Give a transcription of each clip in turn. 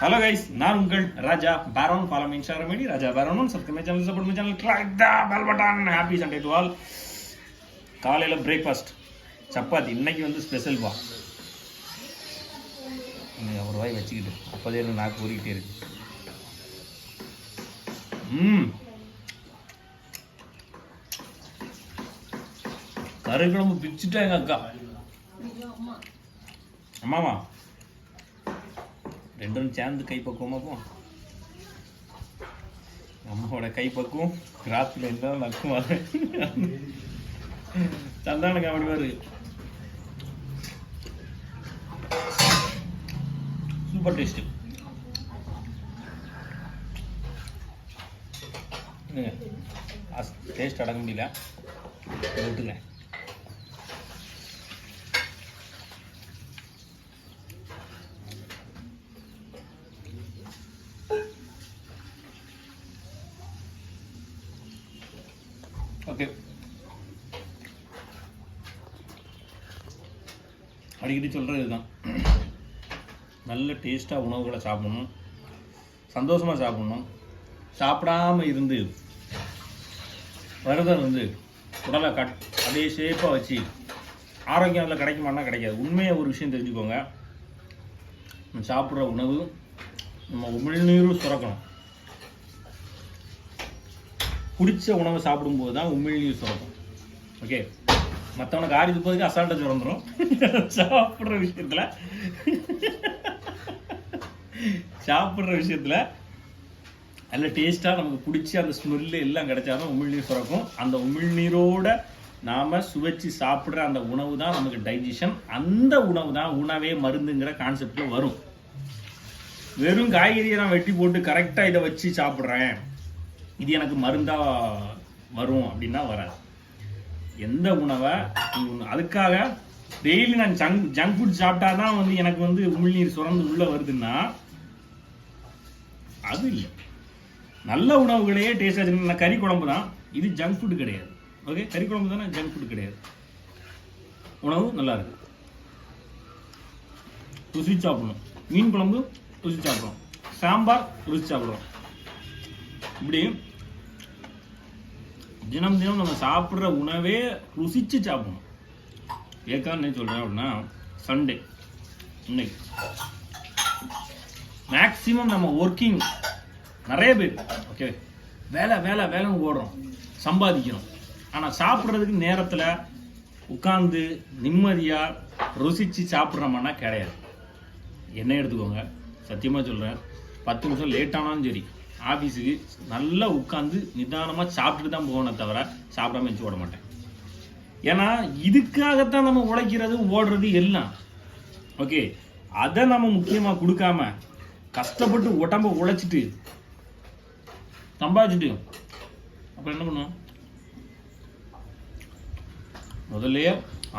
Hello guys நான் உங்கள் Raja பேரோன் follow me Instagram ID Raja பேரோன் subscribe my channel support my channel click the bell button happy Sunday to all காலையில் breakfast chapati இன்னைக்கு வந்து special பா இன்னைக்கு ஒரு ரூபாய் வச்சுக்கிட்டு அப்போதே எனக்கு நாக்கு ஊறிக்கிட்டே இருக்கு ம் கருக்குழம்பு பிச்சுட்டா எங்கள் அக்கா அம்மாமா ரெண்டும் சேர்ந்து கைப்பக்குவமா போ. அம்மாவோட கைப்பக்குவம் ராத்திரில இருந்தாலும் நக்குமா சந்தான அப்படி மாதிரி சூப்பர் டேஸ்ட் டேஸ்ட் அடங்க முடியல. இதை விட்டுங்க ஓகே அடிக்கடி சொல்கிறது இதுதான் நல்ல டேஸ்ட்டாக உணவுகளை சாப்பிடணும். சந்தோஷமாக சாப்பிடணும். சாப்பிடாம இருந்து விரதம் இருந்து உடலை கட் அப்படியே ஷேப்பாக வச்சு ஆரோக்கியம் அதில் கிடைக்குமானா கிடைக்காது. உண்மையாக ஒரு விஷயம் தெரிஞ்சுக்கோங்க. நம்ம சாப்பிட்ற உணவு நம்ம உமிழ்நீரும் சுரக்கணும். பிடிச்ச உணவை சாப்பிடும்போது தான் உமிழ்நீர் சுரக்கும். ஓகே மற்றவனுக்கு ஆடி துப்பதுக்கு அசால்ட்டை சுரந்துடும் சாப்பிட்ற விஷயத்தில். சாப்பிட்ற விஷயத்தில் நல்ல டேஸ்ட்டாக நமக்கு பிடிச்சி அந்த ஸ்மெல்லு எல்லாம் கிடைச்சாலும் உமிழ்நீர் சுரக்கும். அந்த உமிழ்நீரோட நாம் சுவைச்சு சாப்பிட்ற அந்த உணவு தான் நமக்கு டைஜஷன் அந்த உணவு தான் உணவே மருந்துங்கிற கான்செப்டில் வரும். வெறும் காய்கறியை நான் வெட்டி போட்டு கரெக்டாக இதை வச்சு சாப்பிட்றேன். இது எனக்கு மருந்தாக வரும் அப்படின்னா வராது. எந்த உணவை அதுக்காக டெய்லி நான் ஜங்க் ஜங்க் ஃபுட் சாப்பிட்டா தான் வந்து எனக்கு வந்து உமிழ்நீர் சுரந்து உள்ளே வருதுன்னா அது இல்லை. நல்ல உணவுகளையே டேஸ்ட் ஆச்சு கறி குழம்பு தான். இது ஜங்க் ஃபுட் கிடையாது. ஓகே கறி குழம்பு தானே ஜங்க் ஃபுட் கிடையாது. உணவு நல்லா இருக்கு. ருசி சாப்பிடணும். மீன் குழம்பு ருசி சாப்பிடணும். சாம்பார் ருசி சாப்பிடுவோம் இப்படி தினம் தினம் நம்ம சாப்பிட்ற உணவே ருசிச்சு சாப்பிடணும். ஏக்கான்னு சொல்கிறேன் அப்படின்னா சண்டே இன்னைக்கு. மேக்ஸிமம் நம்ம ஒர்க்கிங் நிறைய பேர் ஓகே வேலை வேலை வேலைன்னு ஓடுறோம். சம்பாதிக்கிறோம். ஆனால் சாப்பிட்றதுக்கு நேரத்தில் உட்காந்து நிம்மதியாக ருசித்து சாப்பிட்றோம்னா கிடையாது. என்ன எடுத்துக்கோங்க. சத்தியமாக சொல்கிறேன் பத்து நிமிஷம் லேட் ஆனாலும் சரி. ஆஃபீஸுக்கு நல்லா உட்காந்து நிதானமாக சாப்பிட்டுட்டு தான் போகணும் தவிர சாப்பிடாம வச்சு ஓட மாட்டேன். ஏன்னா இதுக்காகத்தான் நம்ம உழைக்கிறது ஓடுறது எல்லாம். ஓகே அதை நம்ம முக்கியமாக கொடுக்காம கஷ்டப்பட்டு உடம்ப உழைச்சிட்டு சம்பாதிச்சுட்டு அப்புறம் என்ன பண்ணுவோம்? முதல்ல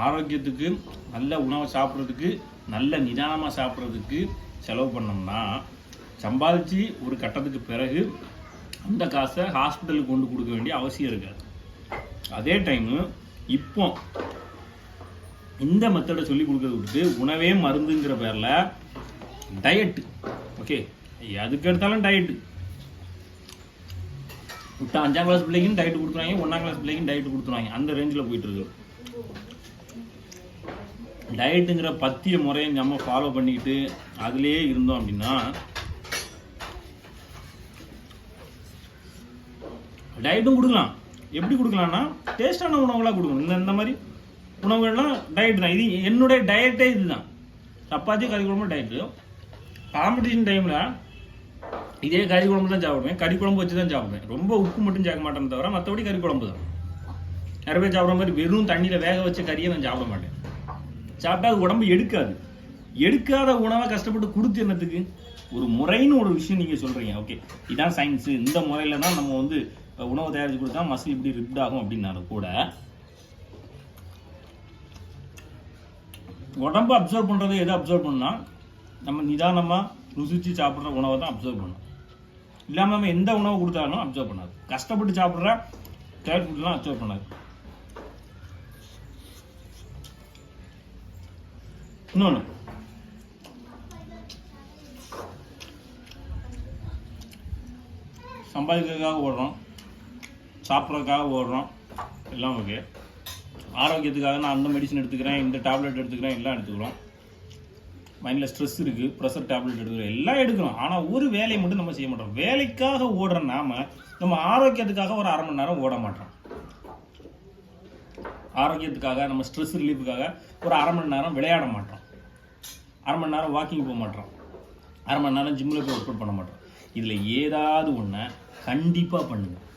ஆரோக்கியத்துக்கு நல்ல உணவை சாப்பிட்றதுக்கு நல்ல நிதானமாக சாப்பிட்றதுக்கு செலவு பண்ணோம்னா சம்பாதிச்சு ஒரு கட்டத்துக்கு பிறகு அந்த காசை ஹாஸ்பிட்டலுக்கு கொண்டு கொடுக்க வேண்டிய அவசியம் இருக்காது. அதே டைமு இப்போ இந்த மெத்தடை சொல்லி கொடுக்கறது விட்டு உணவே மருந்துங்கிற பேரில் டயட்டு ஓகே அதுக்கு எடுத்தாலும் டயட்டு விட்டு அஞ்சாம் கிளாஸ் பிள்ளைக்கும் டயட் கொடுத்துருவாங்க ஒன்றாம் கிளாஸ் பிள்ளைக்கும் டயட் கொடுத்துருவாங்க. அந்த ரேஞ்சில் போயிட்டு இருக்கு. டயட்டுங்கிற பத்திய முறையை நம்ம ஃபாலோ பண்ணிக்கிட்டு அதுலேயே இருந்தோம் அப்படின்னா டயட்டும் கொடுக்கலாம். எப்படி கொடுக்கலாம்னா டேஸ்டான உணவுகளாக கொடுக்கணும். இந்த இந்த மாதிரி உணவுகள்லாம் டயட் தான். இது என்னுடைய டயட்டே இதுதான். சப்பாத்தி கறி குழம்பு டயட்டு காம்படிஷன் டைமில் இதே கறி குழம்பு தான் சாப்பிடுவேன். கறி குழம்பு வச்சு தான் சாப்பிடுவேன். ரொம்ப உப்பு மட்டும் சேர்க்க மாட்டேன்னு தவிர மற்றபடி கறி குழம்பு தான். நிறைய பேர் சாப்பிட்ற மாதிரி வெறும் தண்ணியில் வேக வச்ச கறியை நான் சாப்பிட மாட்டேன். சாப்பிட்டா அது உடம்பு எடுக்காது. எடுக்காத உணவை கஷ்டப்பட்டு கொடுத்து என்னத்துக்கு ஒரு முறைன்னு ஒரு விஷயம் நீங்கள் சொல்கிறீங்க ஓகே. இதான் சயின்ஸு இந்த முறையில் தான் நம்ம வந்து உணவு தயாரித்து கொடுத்தா மசில் இப்படி ரிப்ட் ஆகும் அப்படின்னாலும் கூட. உடம்பு அப்சர்வ் பண்ணுறது எதை அப்சர்வ் பண்ணால் நம்ம நிதானமாக ருசித்து சாப்பிட்ற உணவை தான் அப்சர்வ் பண்ணும். இல்லாமல் நம்ம எந்த உணவு கொடுத்தாலும் அப்சர்வ் பண்ணாது. கஷ்டப்பட்டு சாப்பிட்ற டயட் ஃபுட்லாம் அப்சர்வ் பண்ணாது. இன்னொன்று சம்பாதிக்கிறதுக்காக ஓடுறோம். சாப்பிட்றதுக்காக ஓடுறோம். எல்லாம் ஓகே ஆரோக்கியத்துக்காக நான் அந்த மெடிசன் எடுத்துக்கிறேன் இந்த டேப்லெட் எடுத்துக்கிறேன் எல்லாம் எடுத்துக்கிறோம். மைண்டில் ஸ்ட்ரெஸ் இருக்குது ப்ரெஷர் டேப்லெட் எடுத்துக்கிறோம் எல்லாம் எடுக்கிறோம். ஆனால் ஒரு வேலையை மட்டும் நம்ம செய்ய மாட்டோம். வேலைக்காக ஓடுற நாம நம்ம ஆரோக்கியத்துக்காக ஒரு அரை மணி நேரம் ஓட மாட்டோம். ஆரோக்கியத்துக்காக நம்ம ஸ்ட்ரெஸ் ரிலீஃபுக்காக ஒரு அரை மணி நேரம் விளையாட மாட்டோம். அரை மணி நேரம் வாக்கிங் போக மாட்டோம். அரை மணி நேரம் ஜிம்மில் போய் ஒர்க் அவுட் பண்ண மாட்டோம். இதில் ஏதாவது ஒன்றை கண்டிப்பாக பண்ணுங்கள்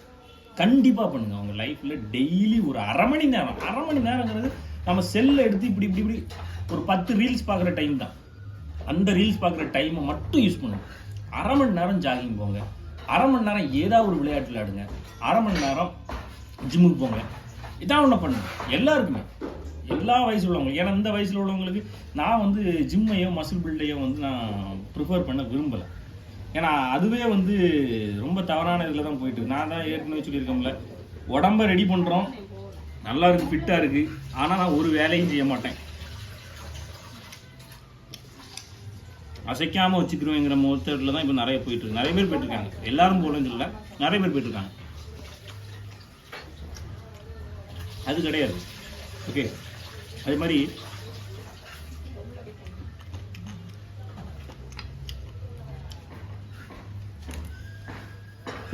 கண்டிப்பாக பண்ணுங்க. அவங்க லைஃப்பில் டெய்லி ஒரு அரை மணி நேரம். அரை மணி நேரங்கிறது நம்ம செல்லை எடுத்து இப்படி இப்படி இப்படி ஒரு பத்து ரீல்ஸ் பார்க்குற டைம் தான். அந்த ரீல்ஸ் பார்க்குற டைமை மட்டும் யூஸ் பண்ணுங்க அரை மணி நேரம் ஜாகிங் போங்க. அரை மணி நேரம் ஏதாவது ஒரு விளையாட்டு விளையாடுங்க அரை மணி நேரம் ஜிம்முக்கு போங்க. இதான் ஒன்று பண்ணுங்க. எல்லாருக்குமே. எல்லா வயசில் உள்ளவங்க ஏன்னா இந்த வயசில் உள்ளவங்களுக்கு நான் வந்து ஜிம்மையோ மசில் பில்டையோ வந்து நான் ப்ரிஃபர் பண்ண விரும்பலை. ஏன்னா அதுவே வந்து ரொம்ப தவறான இதில் தான் போயிட்டு நான் தான் ஏற்கனவே சொல்லியிருக்கோம்ல உடம்ப ரெடி பண்ணுறோம் நல்லா இருக்கு ஃபிட்டாக இருக்கு. ஆனால் நான் ஒரு வேலையும் செய்ய மாட்டேன். அசைக்காமல் வச்சுக்கிறோங்கிற மொத்தத்தில் தான் இப்போ நிறைய போயிட்டு இருக்கு. நிறைய பேர் போயிட்டு இருக்காங்க எல்லாரும் போகலன்னு சொல்லல. நிறைய பேர் போயிட்டு இருக்காங்க அது கிடையாது. ஓகே அதே மாதிரி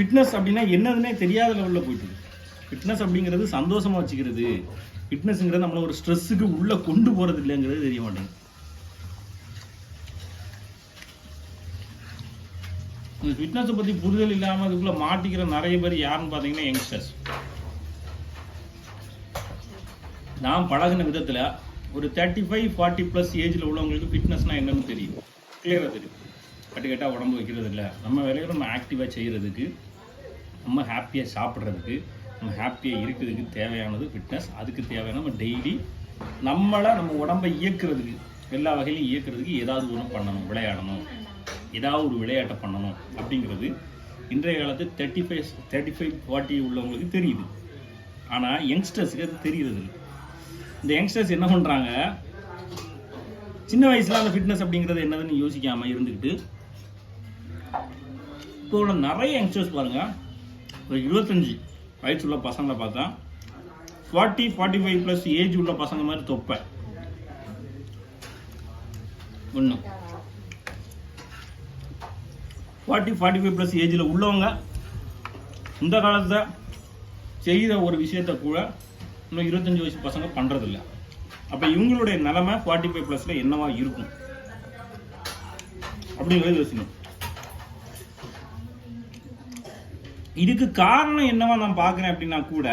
ஃபிட்னஸ் அப்படின்னா என்னதுன்னே தெரியாத லெவலில் போயிட்டு ஃபிட்னஸ் அப்படிங்கிறது சந்தோஷமாக வச்சுக்கிறது. ஃபிட்னஸ்ங்கிறது நம்மளை ஒரு ஸ்ட்ரெஸ்ஸுக்கு உள்ளே கொண்டு போகிறது இல்லைங்கிறது தெரிய மாட்டேங்குது. இந்த ஃபிட்னஸை பற்றி புரிதல் இல்லாமல் அதுக்குள்ளே மாட்டிக்கிற நிறைய பேர் யாருன்னு பார்த்தீங்கன்னா யங்ஸ்டர்ஸ் நான் பழகின விதத்தில் ஒரு தேர்ட்டி ஃபைவ் ஃபார்ட்டி ப்ளஸ் ஏஜில் உள்ளவங்களுக்கு ஃபிட்னஸ்னால் என்னன்னு தெரியும். கிளியராக தெரியும். கட்டு கேட்டால் உடம்பு வைக்கிறது இல்லை. நம்ம வேலையை நம்ம ஆக்டிவாக செய்கிறதுக்கு நம்ம ஹாப்பியாக சாப்பிட்றதுக்கு நம்ம ஹாப்பியாக இருக்கிறதுக்கு தேவையானது ஃபிட்னஸ் அதுக்கு தேவையான நம்ம டெய்லி நம்மளை நம்ம உடம்பை இயக்குறதுக்கு எல்லா வகையிலும் இயக்குறதுக்கு ஏதாவது ஒன்று பண்ணணும் விளையாடணும். ஏதாவது ஒரு விளையாட்டை பண்ணணும் அப்படிங்கிறது இன்றைய காலத்து thirty five thirty five forty உள்ளவங்களுக்கு தெரியுது. ஆனால் யங்ஸ்டர்ஸுக்கு அது தெரியுறது இல்லை இந்த யங்ஸ்டர்ஸ் என்ன பண்ணுறாங்க சின்ன வயசுல அந்த ஃபிட்னஸ் அப்படிங்கிறது என்னதுன்னு யோசிக்காமல் இருந்துக்கிட்டு இப்போ உள்ள நிறைய யங்ஸ்டர்ஸ் பாருங்கள் ஒரு இருபத்தஞ்சி வயசு உள்ள பசங்களை பார்த்தா forty forty five plus age உள்ள பசங்க மாதிரி தொப்பை. ஒன்று ஃபார்ட்டி ஃபார்ட்டி ஃபைவ் ப்ளஸ் ஏஜில் உள்ளவங்க இந்த காலத்தை செய்கிற ஒரு விஷயத்த கூட இன்னும் இருபத்தஞ்சி வயசு பசங்க பண்ணுறதில்ல அப்போ இவங்களுடைய நிலமை ஃபார்ட்டி ஃபைவ் ப்ளஸில் என்னவா இருக்கும்? அப்படிங்கிறது யோசிக்கணும். இதுக்கு காரணம் என்னவா நான் பார்க்குறேன் அப்படின்னா கூட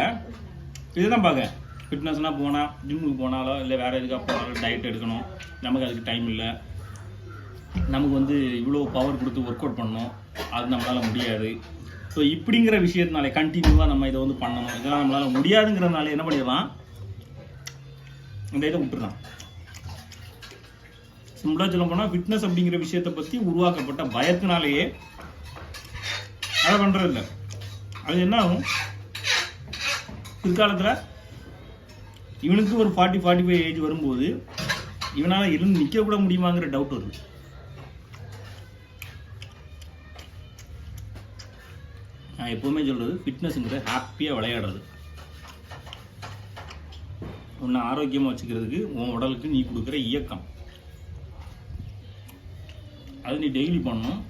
இதுதான் பார்க்குறேன். ஃபிட்னஸ்னால் போனால் ஜிம்முக்கு போனாலோ இல்லை வேறு எதுக்காக போனாலும் டயட் எடுக்கணும். நமக்கு அதுக்கு டைம் இல்லை. நமக்கு வந்து இவ்வளோ பவர் கொடுத்து ஒர்க் அவுட் பண்ணணும். அது நம்மளால் முடியாது. ஸோ இப்படிங்கிற விஷயத்தினாலே கண்டினியூவாக நம்ம இதை வந்து பண்ணணும். இதெல்லாம் நம்மளால் முடியாதுங்கிறதுனால என்ன பண்ணிடலாம்? இந்த இதை விட்டுறலாம். சிம்பிளாக சொல்ல போனால் ஃபிட்னஸ் அப்படிங்கிற விஷயத்தை பற்றி உருவாக்கப்பட்ட பயத்தினாலேயே அதை பண்ணுறது இல்லை அது என்ன ஆகும் பிற்காலத்தில் இவனுக்கு ஒரு ஃபார்ட்டி ஃபார்ட்டி ஃபைவ் ஏஜ் வரும்போது இவனால் இருந்து நிற்கக்கூட முடியுமாங்கிற டவுட் வருது. நான் எப்போவுமே சொல்கிறது ஃபிட்னஸ்ங்கிறது ஹாப்பியாக விளையாடுறது. உன்னை ஆரோக்கியமாக வச்சுக்கிறதுக்கு உன் உடலுக்கு நீ கொடுக்குற இயக்கம். அது நீ டெய்லி பண்ணணும்.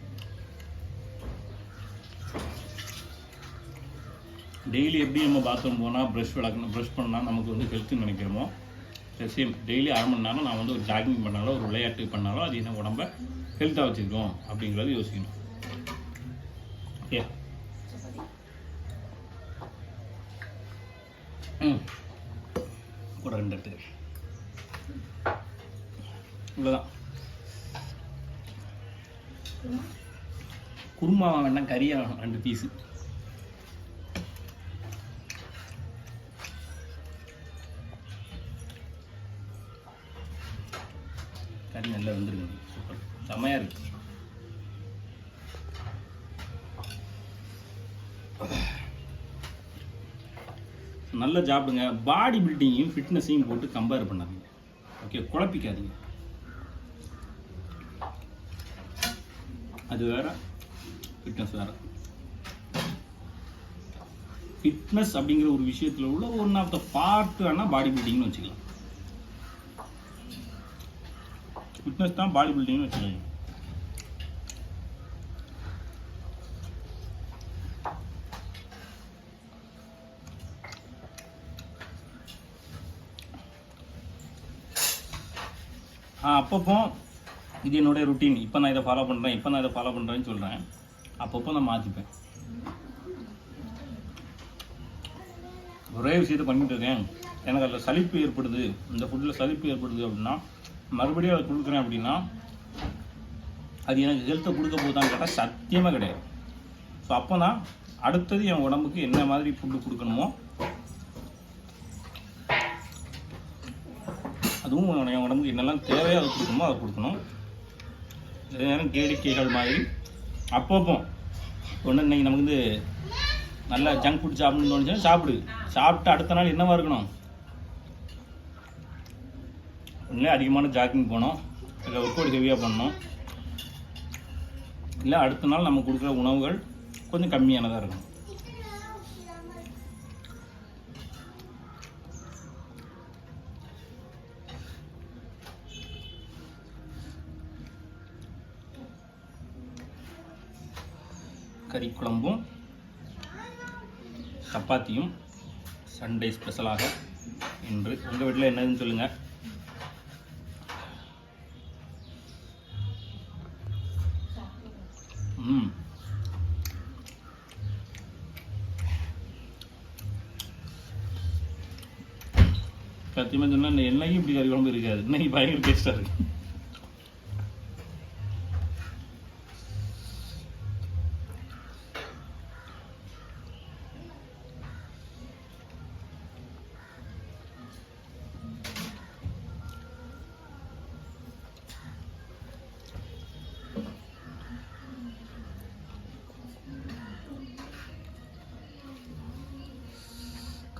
டெய்லி எப்படி நம்ம பாத்ரூம் போனால் ப்ரஷ் விளக்கணும் ப்ரஷ் பண்ணால் நமக்கு வந்து ஹெல்த்துன்னு நினைக்கிறோமோ சேம் டெய்லி அரை மணி நேரம் நான் வந்து ஒரு ஜாகிங் பண்ணாலோ ஒரு விளையாட்டு பண்ணாலோ அது என்ன உடம்ப ஹெல்த்தாக வச்சுருக்கோம் அப்படிங்கிறத யோசிக்கணும். ஓகே ம். ஒரு ரெண்டு எடுத்து. இவ்வளோதான் குருமா வேண்டாம் கறியாக ரெண்டு பீஸு கறி வந்துருங்க. சூப்பர். செம்மையாக இருக்கு. நல்ல ஜாப்புங்க பாடி பில்டிங்கையும் ஃபிட்னஸையும் போட்டு கம்பேர் பண்ணாதீங்க. ஓகே குழப்பிக்காதீங்க. அது வேற. ஃபிட்னஸ் வேற. ஃபிட்னஸ் அப்படிங்கிற ஒரு விஷயத்தில் உள்ள ஒன் ஆஃப் த பார்ட் ஆனால் பாடி பில்டிங்னு வச்சுக்கலாம். ஃபிட்னஸ் தான் பாடி பில்டிங்னு வச்சுக்கோங்க. ஆ அப்பப்போ இது என்னுடைய ருட்டீன் இப்போ நான் இதை ஃபாலோ பண்ணுறேன் இப்போ நான் இதை ஃபாலோ பண்ணுறேன்னு சொல்கிறேன் அப்பப்போ நான் மாற்றிப்பேன் ஒரே விஷயத்தை பண்ணிட்டு இருக்கேன். எனக்கு அதில் சலிப்பு ஏற்படுது. இந்த ஃபுட்டில் சலிப்பு ஏற்படுது அப்படின்னா மறுபடியும் அதை கொடுக்குறேன் அப்படின்னா அது எனக்கு ஹெல்த்தை கொடுக்க போதான்னு கேட்டால் சத்தியமாக கிடையாது. ஸோ அப்போ தான் அடுத்தது என் உடம்புக்கு என்ன மாதிரி ஃபுட்டு கொடுக்கணுமோ அதுவும் என் உடம்புக்கு என்னெல்லாம் தேவையோ அதை கொடுக்கணுமோ அதை கொடுக்கணும். இதே நேரம் கேளிக்கைகள் மாதிரி. அப்பப்போ ஒன்று இன்னைக்கு நமக்கு வந்து நல்லா ஜங்க் ஃபுட் சாப்பிடணும்னு தோணுச்சுன்னா சாப்பிடு. சாப்பிட்டு அடுத்த நாள் என்னவாக இருக்கணும்? இல்லை அதிகமான ஜாக்கிங் போகணும் இல்லை ஒர்க் அவுட் ஹெவியாக பண்ணோம். இல்லை அடுத்த நாள் நம்ம கொடுக்குற உணவுகள் கொஞ்சம் கம்மியானதாக இருக்கும். கறி குழம்பும் சப்பாத்தியும் சண்டே ஸ்பெஷலாக இன்று. உங்கள் வீட்டில் என்னதுன்னு சொல்லுங்கள் சத்தியமாக சொன்னால் இந்த எண்ணெயும் இப்படி கறி குழம்பு இருக்காது. இன்னைக்கு பயங்கர டேஸ்ட்டாக இருக்கு.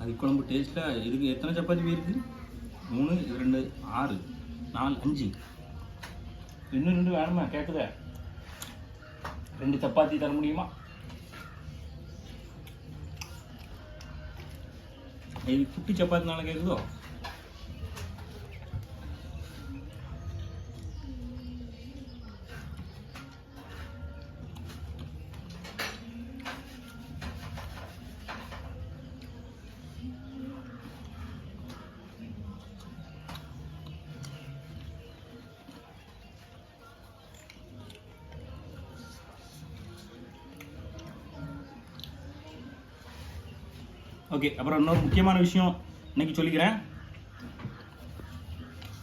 அது குழம்பு டேஸ்ட்டில் இதுக்கு எத்தனை சப்பாத்தி போயிருக்கு மூணு ரெண்டு ஆறு நாலு அஞ்சு. இன்னும் ரெண்டு வேணுமா? கேட்குதா ரெண்டு சப்பாத்தி தர முடியுமா? இது குட்டி சப்பாத்தினால கேட்குதோ ஓகே அப்புறம் இன்னொரு முக்கியமான விஷயம் இன்னைக்கு சொல்லிக்கிறேன்.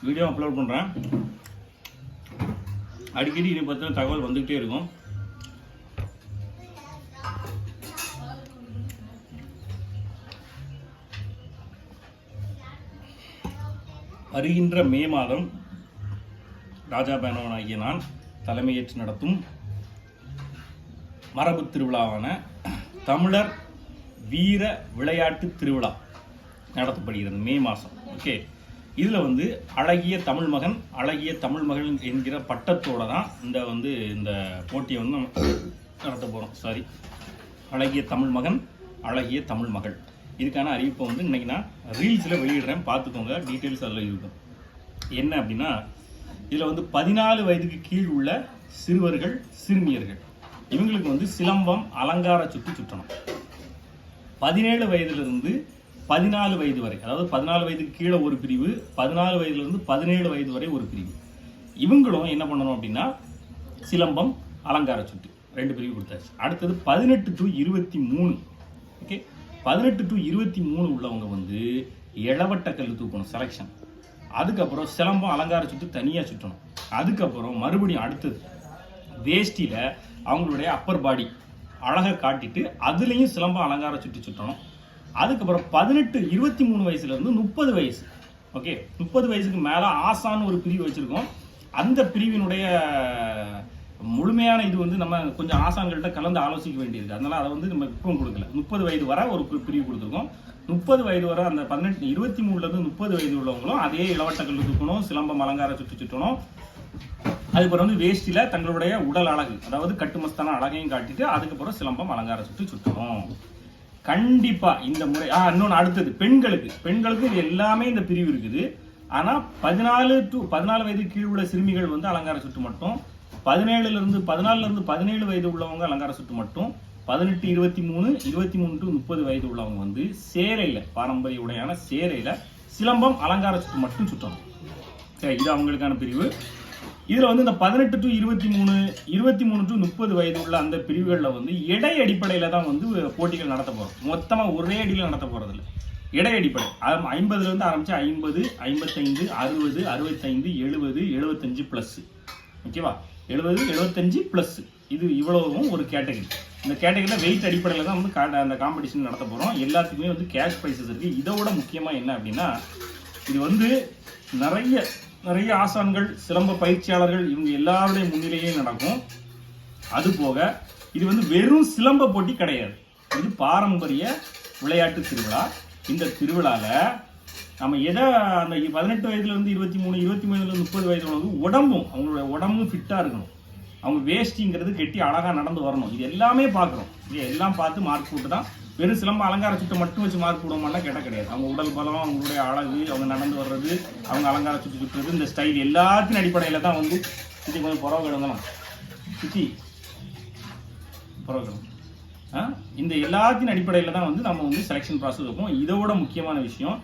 வீடியோ அப்லோட் பண்ணுறேன் அடிக்கடி இதை பற்றின தகவல் வந்துக்கிட்டே இருக்கும். வருகின்ற மே மாதம் ராஜா பேனவனாகிய நான் தலைமையேற்று நடத்தும் மரபு திருவிழாவான தமிழர் வீர விளையாட்டு திருவிழா நடத்தப்படுகிறது மே மாதம் ஓகே இதில் வந்து அழகிய தமிழ் மகன் அழகிய தமிழ் மகன் என்கிற பட்டத்தோடு தான் இந்த வந்து இந்த போட்டியை வந்து நம்ம நடத்த போகிறோம் சாரி அழகிய தமிழ் மகன் அழகிய தமிழ் மகள். இதுக்கான அறிவிப்பை வந்து இன்றைக்கி நான் ரீல்ஸில் வெளியிடுறேன். பார்த்துக்கோங்க. டீட்டெயில்ஸ் அதில் இருக்கும். என்ன அப்படின்னா இதில் வந்து பதினாலு வயதுக்கு கீழ் உள்ள சிறுவர்கள் சிறுமியர்கள். இவங்களுக்கு வந்து சிலம்பம் அலங்கார சுற்றி சுற்றணும். பதினேழு வயதிலிருந்து பதினாலு வயது வரை அதாவது பதினாலு வயதுக்கு கீழே ஒரு பிரிவு பதினாலு வயதிலிருந்து பதினேழு வயது வரை ஒரு பிரிவு. இவங்களும் என்ன பண்ணணும் அப்படின்னா சிலம்பம் அலங்கார சுட்டு ரெண்டு பிரிவு கொடுத்தாச்சு. அடுத்தது பதினெட்டு டு இருபத்தி மூணு. ஓகே பதினெட்டு டு இருபத்தி மூணு உள்ளவங்க வந்து இளவட்ட கல் தூக்கணும் செலெக்ஷன் அதுக்கப்புறம் சிலம்பம் அலங்கார சுட்டு தனியாக சுற்றணும் அதுக்கப்புறம் மறுபடியும் அடுத்தது வேஷ்டியில் அவங்களுடைய அப்பர் பாடி அழகை காட்டிட்டு அதுலேயும் சிலம்பம் அலங்கார சுற்றி சுற்றணும் அதுக்கப்புறம் பதினெட்டு இருபத்தி மூணு வயசுலேருந்து முப்பது வயசு. ஓகே முப்பது வயசுக்கு மேலே ஆசான்னு ஒரு பிரிவு வச்சுருக்கோம். அந்த பிரிவினுடைய முழுமையான இது வந்து நம்ம கொஞ்சம் ஆசான்கள்ட்ட கலந்து ஆலோசிக்க வேண்டியிருக்கு. அதனால் அதை வந்து நம்ம இப்பவும் கொடுக்கல. முப்பது வயது வரை ஒரு பிரிவு கொடுத்துருக்கோம். முப்பது வயது வரை அந்த பதினெட்டு இருபத்தி மூணுலேருந்து முப்பது வயது உள்ளவங்களும் அதே இளவட்ட கல் தூக்கணும் சிலம்பம் அலங்கார சுற்றி சுற்றணும் அதுக்கப்புறம் வந்து வேஷ்டியில் தங்களுடைய உடல் அழகு அதாவது கட்டுமஸ்தான அழகையும் காட்டிட்டு அதுக்கப்புறம் சிலம்பம் அலங்கார சுற்றி சுற்றணும் கண்டிப்பாக இந்த முறை ஆ இன்னொன்று அடுத்தது பெண்களுக்கு. பெண்களுக்கு இது எல்லாமே இந்த பிரிவு இருக்குது. ஆனால் பதினாலு டு பதினாலு வயது கீழ் உள்ள சிறுமிகள் வந்து அலங்கார சுட்டு மட்டும். பதினேழுல இருந்து பதினேழு வயது உள்ளவங்க அலங்கார சுட்டு மட்டும். பதினெட்டு இருபத்தி மூணு இருபத்தி மூணு டு முப்பது வயது உள்ளவங்க வந்து சேரையில் பாரம்பரிய உடையான சேரையில் சிலம்பம் அலங்கார சுட்டு மட்டும் சுட்டணும். சரி இது அவங்களுக்கான பிரிவு. இதில் வந்து இந்த பதினெட்டு டு இருபத்தி மூணு இருபத்தி மூணு டு முப்பது வயது உள்ள அந்த பிரிவுகளில் வந்து எடை அடிப்படையில் தான் வந்து போட்டிகள் நடத்த போகிறோம் மொத்தமாக ஒரே அடியில் நடத்த போகிறதில்ல இடை எடை அடிப்படை. ஐம்பதுலேருந்து ஆரம்பித்து ஐம்பது ஐம்பத்தைந்து அறுபது அறுபத்தைந்து எழுபது எழுபத்தஞ்சு ப்ளஸ்ஸு ஓகேவா? எழுபது எழுபத்தஞ்சு ப்ளஸ் இது இவ்வளவும் ஒரு கேட்டகரி இந்த கேட்டகரியில் வெயிட் அடிப்படையில் தான் வந்து கா- அந்த காம்படிஷன் நடத்த போகிறோம் எல்லாத்துக்குமே வந்து கேஷ் ப்ரைஸஸ் இருக்குது இதை விட முக்கியமாக என்ன அப்படின்னா இது வந்து நிறைய நிறைய ஆசான்கள் சிலம்ப பயிற்சியாளர்கள் இவங்க எல்லாருடைய முன்னிலையும் நடக்கும். அது போக இது வந்து வெறும் சிலம்ப போட்டி கிடையாது. இது பாரம்பரிய விளையாட்டு திருவிழா. இந்த திருவிழாவில் நம்ம எதை அந்த பதினெட்டு வயதுலேருந்து இருபத்தி மூணு இருபத்தி மூணுலேருந்து முப்பது வயது உள்ளது உடம்பும் அவங்களுடைய உடம்பும் ஃபிட்டாக இருக்கணும். அவங்க வேஷ்டிங்கிறது கெட்டி அழகாக நடந்து வரணும். இது எல்லாமே பார்க்குறோம். இது எல்லாம் பார்த்து மார்க் போட்டு தான் வெறும் சிலம்ப அலங்கார சுட்டு மட்டும் வச்சு மார்க் போடுவோம்னா கேட்டால் கிடையாது. அவங்க உடல் பலம் அவங்களுடைய அழகு அவங்க நடந்து வர்றது அவங்க அலங்கார சுட்டு சுற்றுறது இந்த ஸ்டைல் எல்லாத்தின் அடிப்படையில் தான் வந்து சுற்றி கொஞ்சம் புறவு கிடங்கலாம் சுற்றி புறவு இந்த எல்லாத்தின் அடிப்படையில் தான் வந்து நம்ம வந்து செலெக்ஷன் ப்ராசஸ் இருக்கும் இதோட முக்கியமான விஷயம்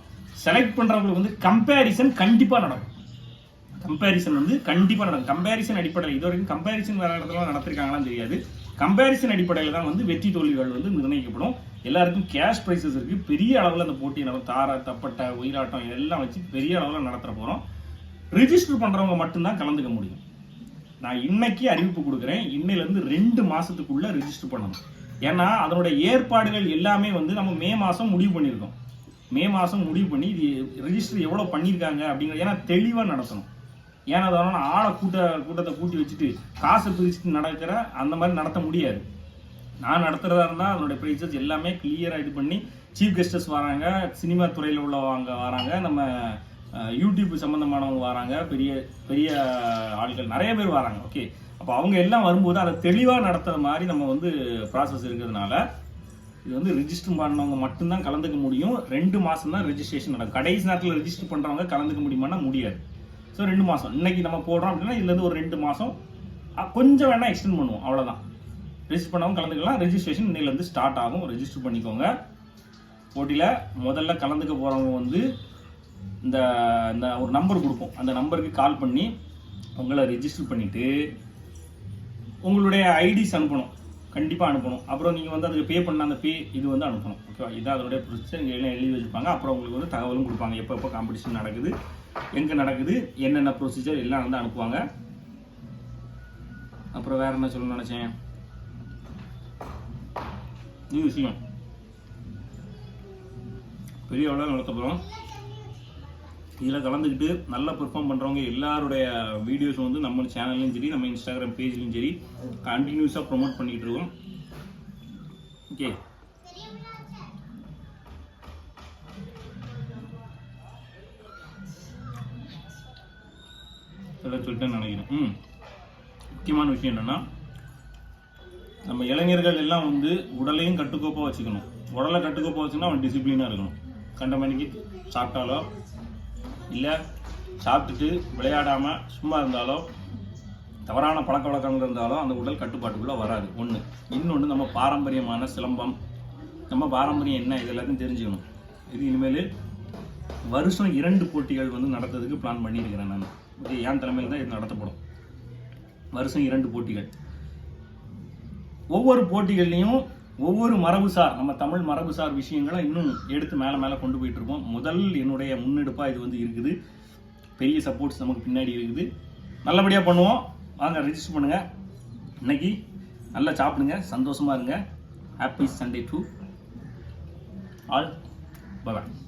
செலக்ட் பண்ணுறவங்களுக்கு வந்து கம்பேரிசன் கண்டிப்பாக நடக்கும். கம்பேரிசன் வந்து கண்டிப்பாக நடக்கும். கம்பேரிசன் அடிப்படையில் இது வரைக்கும் கம்பேரிசன் வேறு இடத்துல நடத்திருக்காங்களான்னு தெரியாது. கம்பேரிசன் அடிப்படையில் தான் வந்து வெற்றி தோல்விகள் வந்து நிர்ணயிக்கப்படும். எல்லாருக்கும் கேஷ் ப்ரைஸஸ் இருக்குது பெரிய அளவில் அந்த போட்டி நடக்கும். தார தப்பட்டை உயிராட்டம் எல்லாம் வச்சு பெரிய அளவில் நடத்த போகிறோம் ரிஜிஸ்டர் பண்ணுறவங்க மட்டும்தான் கலந்துக்க முடியும். நான் இன்னைக்கு அறிவிப்பு கொடுக்குறேன். இன்னையிலேருந்து ரெண்டு மாதத்துக்குள்ளே ரிஜிஸ்டர் பண்ணணும். ஏன்னா அதனுடைய ஏற்பாடுகள் எல்லாமே வந்து நம்ம மே மாதம் முடிவு பண்ணியிருக்கோம். மே மாதம் முடிவு பண்ணி இது ரிஜிஸ்டர் எவ்வளோ பண்ணியிருக்காங்க அப்படிங்கிற ஏன்னா தெளிவாக நடத்தணும். ஏன்னா அதனால ஆளை கூட்ட கூட்டத்தை கூட்டி வச்சுட்டு காசை பிரிச்சுட்டு நடக்கிற அந்த மாதிரி நடத்த முடியாது. நான் நடத்துறதா இருந்தால் அதனுடைய ப்ரைஸஸ் எல்லாமே கிளியராக இது பண்ணி சீஃப் கெஸ்டர்ஸ் வராங்க சினிமா துறையில் உள்ளவங்க வராங்க நம்ம யூடியூப் சம்மந்தமானவங்க வராங்க பெரிய பெரிய ஆட்கள் நிறைய பேர் வராங்க ஓகே அப்போ அவங்க எல்லாம் வரும்போது அதை தெளிவாக நடத்துகிற மாதிரி நம்ம வந்து ப்ராசஸ் இருக்கிறதுனால இது வந்து ரிஜிஸ்டர் பண்ணவங்க மட்டும்தான் கலந்துக்க முடியும். ரெண்டு மாதம் தான் ரிஜிஸ்ட்ரேஷன் நடக்கும். கடைசி நேரத்தில் ரிஜிஸ்டர் பண்ணுறவங்க கலந்துக்க முடியுமானா முடியாது. ஸோ ரெண்டு மாதம் இன்னைக்கு நம்ம போடுறோம் அப்படின்னா இதுலேருந்து ஒரு ரெண்டு மாதம் கொஞ்சம் வேணால் எக்ஸ்டெண்ட் பண்ணுவோம். அவ்வளோதான் ரெஜிஸ்டர் பண்ணாமல் கலந்துக்கலாம். ரெஜிஸ்ட்ரேஷன் இன்னையிலேருந்து ஸ்டார்ட் ஆகும். ரெஜிஸ்டர் பண்ணிக்கோங்க. போட்டியில் முதல்ல கலந்துக்க போகிறவங்க வந்து இந்த இந்த ஒரு நம்பர் கொடுப்போம். அந்த நம்பருக்கு கால் பண்ணி உங்களை ரெஜிஸ்டர் பண்ணிவிட்டு உங்களுடைய ஐடிஸ் அனுப்பணும். கண்டிப்பாக அனுப்பணும். அப்புறம் நீங்கள் வந்து அதுக்கு பே பண்ண அந்த பே இது வந்து அனுப்பணும். ஓகேவா இதான் அதனுடைய ப்ரொசீஜர் இங்கே எல்லாம் எழுதி வச்சுருப்பாங்க. அப்புறம் உங்களுக்கு வந்து தகவலும் கொடுப்பாங்க. எப்போ எப்போ காம்படிஷன் நடக்குது எங்கே நடக்குது என்னென்ன ப்ரொசீஜர் எல்லாம் வந்து அனுப்புவாங்க. அப்புறம் வேறு என்ன சொல்லணும்னு நினச்சேன்? இது விஷயம். பெரிய அளவில் நடத்த இதில் கலந்துக்கிட்டு நல்லா பெர்ஃபார்ம் பண்ணுறவங்க எல்லாருடைய வீடியோஸ் வந்து நம்ம சேனல்லையும் சரி நம்ம இன்ஸ்டாகிராம் பேஜ்லையும் சரி கண்டினியூஸாக ப்ரொமோட் பண்ணிகிட்டு இருக்கோம். ஓகே இதெல்லாம் சொல்லிட்டேன்னு நினைக்கிறேன். ம். முக்கியமான விஷயம் என்னென்னா நம்ம இளைஞர்கள் எல்லாம் வந்து உடலையும் கட்டுக்கோப்பாக வச்சுக்கணும். உடலை கட்டுக்கோப்பாக வச்சுக்கணும் அவன் டிசிப்ளினாக இருக்கணும். கண்ட மணிக்கு சாப்பிட்டாலோ இல்லை சாப்பிட்டுட்டு விளையாடாமல் சும்மா இருந்தாலோ தவறான பழக்க வழக்கங்கள் இருந்தாலும் அந்த உடல் கட்டுப்பாட்டுக்குள்ளே வராது. ஒன்று இன்னொன்று நம்ம பாரம்பரியமான சிலம்பம். நம்ம பாரம்பரியம் என்ன? இது எல்லாத்தையும் தெரிஞ்சுக்கணும். இது இனிமேல் வருஷம் இரண்டு போட்டிகள் வந்து நடத்துறதுக்கு பிளான் பண்ணியிருக்கிறேன் நான். ஓகே என் தலைமையில் தான் இது நடத்தப்படும். வருஷம் இரண்டு போட்டிகள். ஒவ்வொரு போட்டிகள்லையும் ஒவ்வொரு மரபுசார் நம்ம தமிழ் மரபுசார் விஷயங்களை இன்னும் எடுத்து மேலே மேலே கொண்டு போயிட்டு இருக்கோம். முதல் என்னுடைய முன்னெடுப்பாக இது வந்து இருக்குது. பெரிய சப்போர்ட்ஸ் நமக்கு பின்னாடி இருக்குது. நல்லபடியாக பண்ணுவோம். வாங்க ரெஜிஸ்டர் பண்ணுங்க. இன்னைக்கு நல்லா சாப்பிடுங்க சந்தோஷமா இருங்க. Happy Sunday to all bye